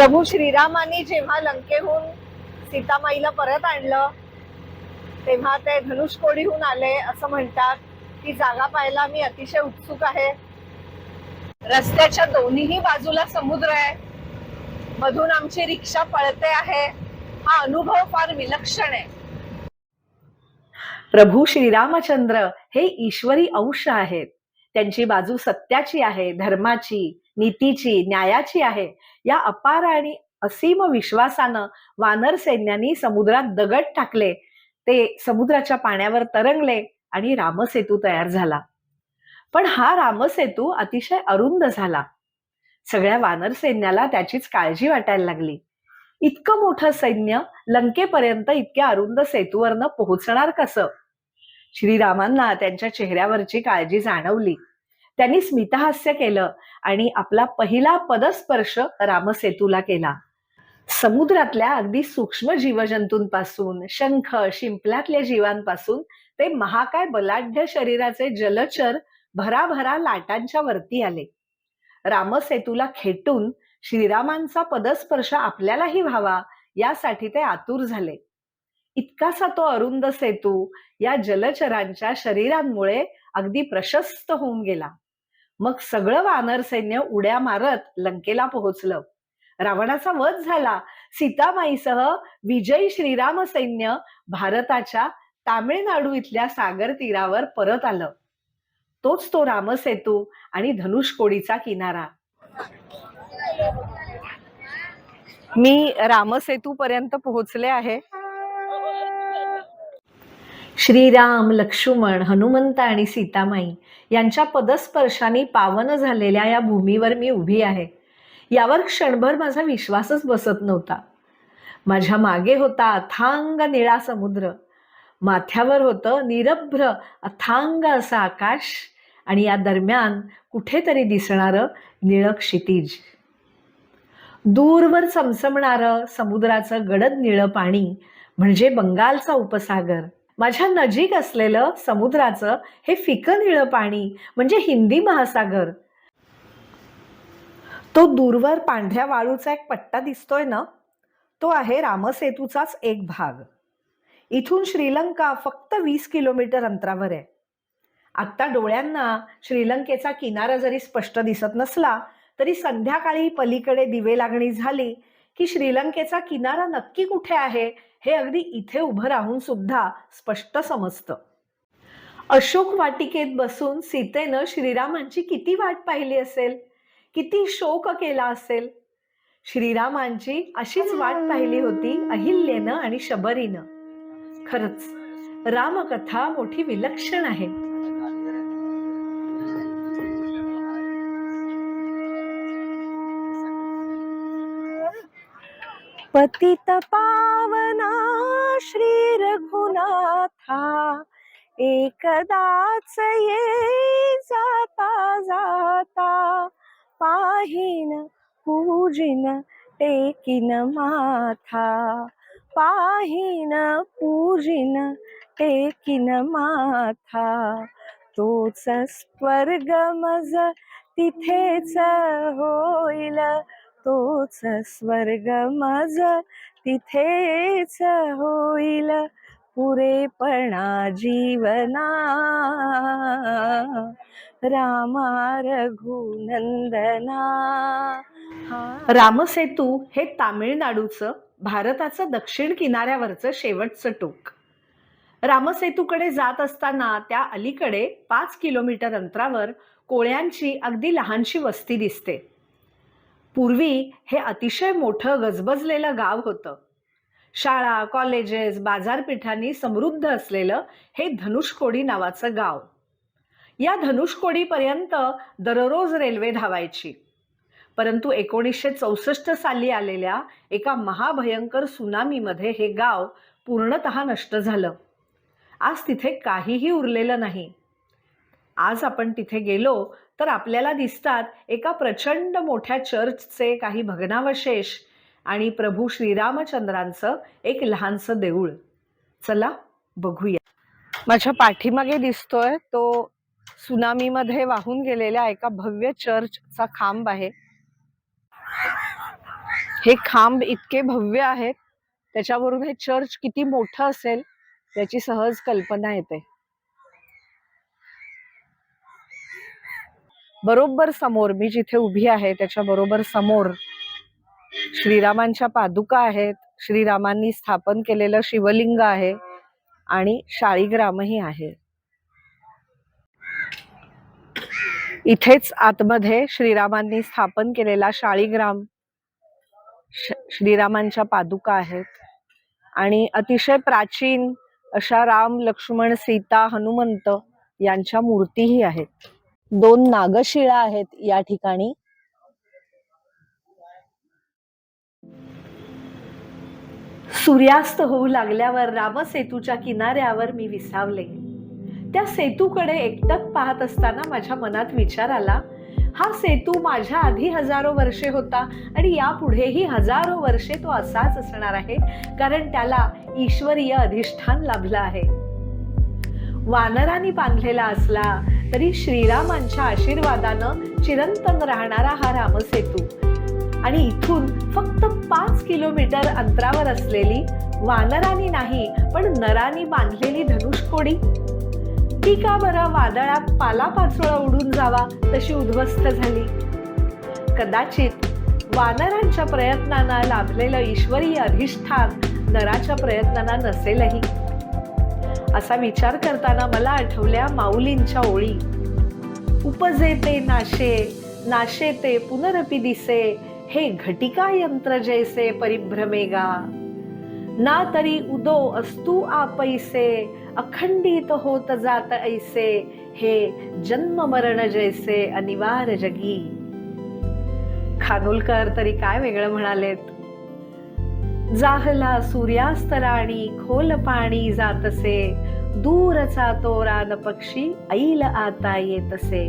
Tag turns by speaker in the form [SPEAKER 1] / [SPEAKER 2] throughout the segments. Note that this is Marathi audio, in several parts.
[SPEAKER 1] प्रभू श्रीरामांनी जेव्हा लंकेहून सीतामाईला परत आणलं तेव्हा ते धनुषकोडीहून आले असं म्हणतात. ती जागा पाहायला मी अतिशय उत्सुक आहे. रस्त्याच्या दोन्हीही बाजूला समुद्र आहे. मधून आमची रिक्षा पळते आहे. हा अनुभव फार विलक्षण आहे. प्रभू श्रीरामचंद्र हे ईश्वरी अंश आहेत. त्यांची बाजू सत्याची आहे धर्माची. नीतीची न्यायाची आहे. या अपार आणि असीम विश्वासानं वानर सैन्यानी समुद्रात दगड टाकले. ते समुद्राच्या पाण्यावर तरंगले आणि रामसेतू तयार झाला. पण हा रामसेतू अतिशय अरुंद झाला. सगळ्या वानर सैन्याला त्याचीच काळजी वाटायला लागली. इतकं मोठं सैन्य लंकेपर्यंत इतक्या अरुंद सेतूवरनं पोहोचणार कसं? श्रीरामांना त्यांच्या चेहऱ्यावरची काळजी जाणवली. त्यांनी स्मितहास्य केलं आणि आपला पहिला पदस्पर्श रामसेतूला केला. समुद्रातल्या अगदी सूक्ष्म जीवजंतूंपासून शंख शिंपल्यातल्या जीवांपासून ते महाकाय बलाढ्य शरीराचे जलचर भराभरा लाटांच्या वरती आले. रामसेतूला खेटून श्रीरामांचा पदस्पर्श आपल्यालाही व्हावा यासाठी ते आतुर झाले. इतकासा तो अरुंद सेतू या जलचरांच्या शरीरांमुळे अगदी प्रशस्त होऊन गेला. मग सगळं वानर सैन्य उड्या मारत लंकेला पोहोचलं. रावणाचा वध झाला. सीतामाईसह विजयी श्रीराम सैन्य भारताच्या तामिळनाडू इथल्या सागर तीरावर परत आलं. तोच तो रामसेतू आणि धनुषकोडीचा किनारा. मी रामसेतू पर्यंत पोहोचले आहे. श्रीराम लक्ष्मण हनुमंत आणि सीतामाई यांच्या पदस्पर्शाने पावन झालेल्या या भूमीवर मी उभी आहे. यावर क्षणभर माझा विश्वासच बसत नव्हता. माझ्या मागे होता अथांग निळा समुद्र. माथ्यावर होतं निरभ्र अथांग असं आकाश आणि या दरम्यान कुठेतरी दिसणारं निळं क्षितिज. दूरवर चमचमणारं समुद्राचं गडद निळं पाणी म्हणजे बंगालचा उपसागर. माझ्या नजीक असलेलं समुद्राचं हे फिकं निळं पाणी म्हणजे हिंदी महासागर. तो दूरवर पांढऱ्या वाळूचा एक पट्टा दिसतोय ना तो आहे रामसेतूचाच एक भाग. इथून श्रीलंका फक्त वीस किलोमीटर अंतरावर आहे. आत्ता डोळ्यांना श्रीलंकेचा किनारा जरी स्पष्ट दिसत नसला तरी संध्याकाळी पलीकडे दिवे लागणी झाली की श्रीलंकेचा किनारा नक्की कुठे आहे हे अगदी इथे उभं राहून सुद्धा स्पष्ट समजतं. अशोक वाटिकेत बसून सीतेनं श्रीरामांची किती वाट पाहिली असेल? किती शोक केला असेल? श्रीरामांची अशीच वाट पाहिली होती अहिल्येनं आणि शबरीनं. खरंच रामकथा मोठी विलक्षण आहे. पतित पावना श्री रघुनाथा. एकदाच ये जाता जाता पाहिन पूजिन टेकिन माथा. पाहिन पूजिन टेकिन माथा. तोच स्वर्ग मज तिथेच होईल. तोच स्वर्ग मज तिथेच होईल पुरेपणा जीवना. रामा रघुनंदना. रामसेतू हे तामिळनाडूचं भारताचं दक्षिण किनाऱ्यावरचं शेवटचं टोक. रामसेतूकडे जात असताना त्या अलीकडे पाच किलोमीटर अंतरावर कोळ्यांची अगदी लहानशी वस्ती दिसते. पूर्वी हे अतिशय मोठं गजबजलेलं गाव होतं. शाळा कॉलेजेस बाजारपेठांनी समृद्ध असलेलं हे धनुषकोडी नावाचं गाव. या धनुषकोडीपर्यंत दररोज रेल्वे धावायची. परंतु एकोणीसशे चौसष्ट साली आलेल्या एका महाभयंकर सुनामीमध्ये हे गाव पूर्णत नष्ट झालं. आज तिथे काहीही उरलेलं नाही. आज आपण तिथे गेलो तर आपल्याला दिसतात एका प्रचंड मोठ्या चर्चचे काही भग्नावशेष आणि प्रभू श्रीरामचंद्रांचं एक लहानसं देऊळ. चला बघूया. माझ्या पाठीमागे दिसतोय तो सुनामीमध्ये वाहून गेलेल्या एका भव्य चर्चचा खांब आहे. हे खांब इतके भव्य आहेत त्याच्यावरून हे चर्च किती मोठं असेल याची सहज कल्पना येते. बरोबर समोर मी जिथे उभी आहे त्याच्या बरोबर समोर. श्रीरामांच्या पादुका आहेत. श्रीरामांनी स्थापन केलेलं शिवलिंग आहे आणि शाळीग्रामही आहे. इथेच आतमध्ये श्रीरामांनी स्थापन केलेला शाळीग्राम श्रीरामांच्या पादुका आहेत. आणि अतिशय प्राचीन अशा राम लक्ष्मण सीता हनुमंत यांच्या मूर्तीही आहेत. दोन नागशिळा आहेत या ठिकाणी. सूर्यास्त होऊ लागल्यावर रामसेतूच्या किनाऱ्यावर मी विसावले. त्या सेतूकडे एकटक पाहत असताना माझ्या मनात विचार आला हा सेतू माझ्या आधी हजारो वर्षे होता आणि यापुढेही हजारो वर्षे तो असाच असणार आहे कारण त्याला ईश्वरीय अधिष्ठान लाभलं आहे. वानरांनी बांधलेला असला तरी श्रीरामांच्या आशीर्वादानं चिरंतन राहणारा हा रामसेतू. आणि इथून फक्त पाच किलोमीटर अंतरावर असलेली वानरांनी नाही पण नरांनी बांधलेली धनुषकोडी ती का बरं वादळात पालापाचोळा उडून जावा तशी उद्ध्वस्त झाली. कदाचित वानरांच्या प्रयत्नांना लाभलेलं ईश्वरीय अधिष्ठान नराच्या प्रयत्नांना नसेलही. असा विचार करताना मला आठवल्या माऊलींच्या ओळी. उपजे ते नाशे नाशे ते पुनरपि दिसे हे घटिका यंत्र जैसे परिभ्रमेगा. ना तरी उदो असतू आपैसे अखंडित होत जात ऐसे हे जन्म मरण जैसे अनिवार्य जगी. खानोलकर तरी काय वेगळं म्हणालेत? जाहला सूर्यास्तराणी खोल पाणी जातसे. दूरचा तो रान पक्षी ऐल आता येतसे.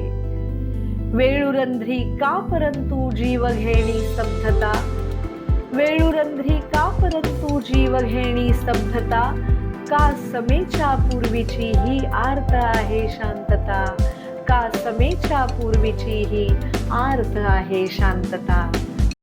[SPEAKER 1] वेळुरंध्री का परंतु जीव घेणी स्तब्धता. वेळुरंध्री का परंतु जीव घेणी स्तब्धता. का समेच्या पूर्वीची ही आर्त आहे शांतता. का समेच्या पूर्वीची ही आर्त आहे शांतता.